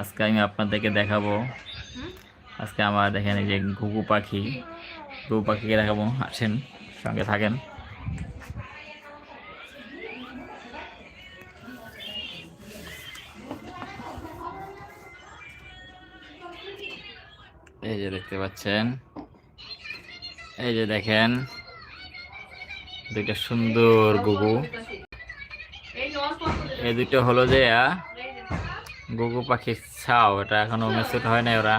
আজকে আমি আপনাদেরকে দেখাবো। আজকে আমার দেখেন যে ঘুঘু পাখি। ঘুঘু পাখিকে দেখাবো। আসেন, সঙ্গে থাকেন। এই যে দেখতে পাচ্ছেন। এই যে দেখেন, দুইটা সুন্দর গুগু এই দুটো হলো যে গুগু পাখি ছাও এটা এখনও মেসুট হয় না ওরা।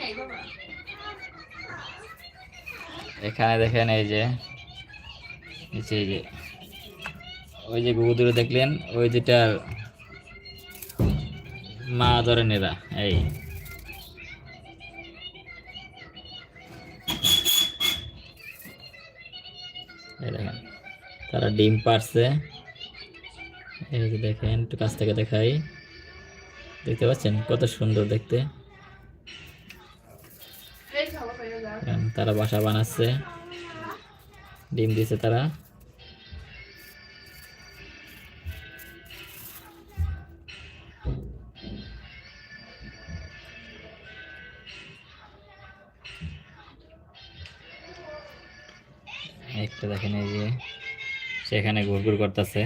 নাই এখানে দেখেন এই যে নিচে এই যে ওই যে গুগু দুটো দেখলেন ওই দুটার মা ধরে নেরা এই। এই দেখেন। তারা ডিম পারছে। এই যে দেখেন, একটু কাছ থেকে দেখাই। দেখতে পাচ্ছেন? কত সুন্দর দেখতে। তারা বাসা বানাচ্ছে। ডিম দিছে তারা। একটা দেখেন এই যে। সেখানে ঘুরঘুর করতেছে।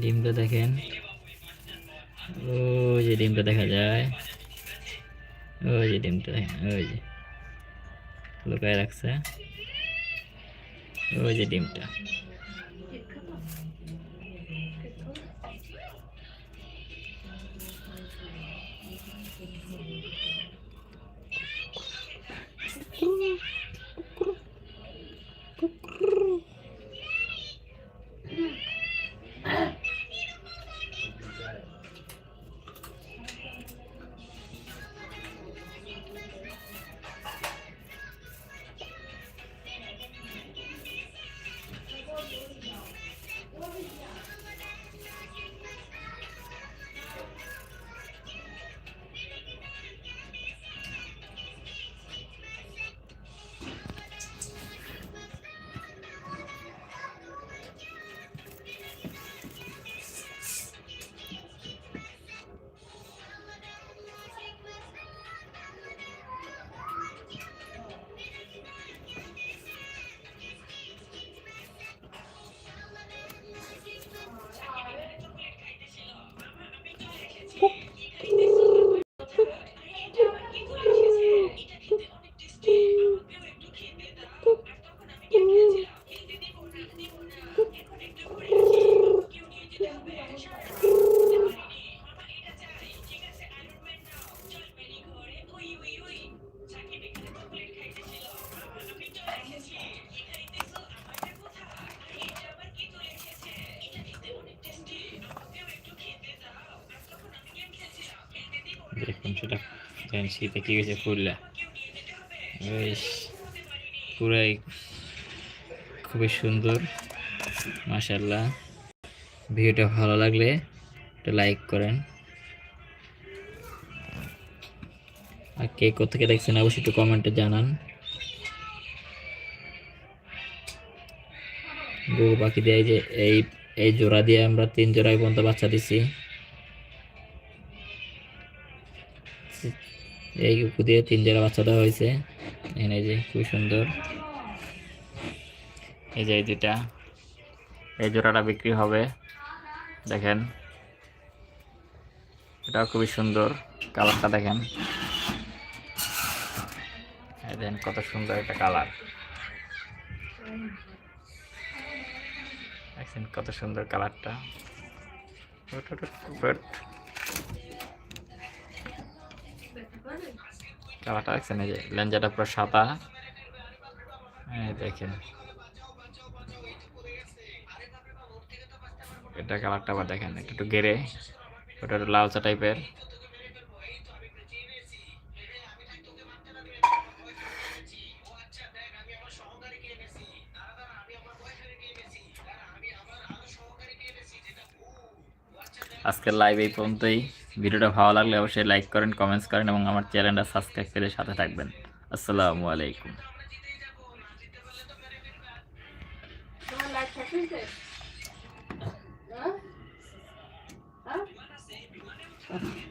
ডিমটা দেখেন। ও যে ডিমটা দেখা যায়। ওই যে ডিমটা দেখেন, ওই যে। লুকায় রাখছে। ওই যে ডিমটা। শীতে কি গেছে ফুললা বেশ, পুরাই খুবই সুন্দর মাশাল্লাহ ভিডিওটা ভালো লাগলে একটা লাইক করেন। আর কে কোথেকে দেখছেন, অবশ্যই একটু কমেন্টে জানান। গরু পাখি দিয়ে যে, এই এই জোড়া দিয়ে আমরা তিন জোড়ায় পর্যন্ত বাচ্চা দিছি এই কুকু দিয়ে তিন জোড়া বাচ্চা দেওয়া হয়েছে। এখানে যে খুব সুন্দর। এই যে দুটা এই জোড়াটা বিক্রি হবে। দেখেন। এটাও খুবই সুন্দর কালারটা দেখেন। দেখেন কত সুন্দর একটা কালার। দেখছেন কত সুন্দর কালারটা। কালারটা দেখছেন এই যে লেঞ্জাটা পুরো সাদা। দেখেন। এটা কালারটা আবার দেখেন একটু একটু গেরে ওটা একটু লালচা টাইপের। আজকের লাইভ এই পর্যন্তই। ভিডিওটা ভালো লাগলে অবশ্যই লাইক করেন কমেন্টস করেন এবং আমার চ্যানেলটা সাবস্ক্রাইব করে সাথে থাকবেন। আসসালামু আলাইকুম। Thank হ্যাঁ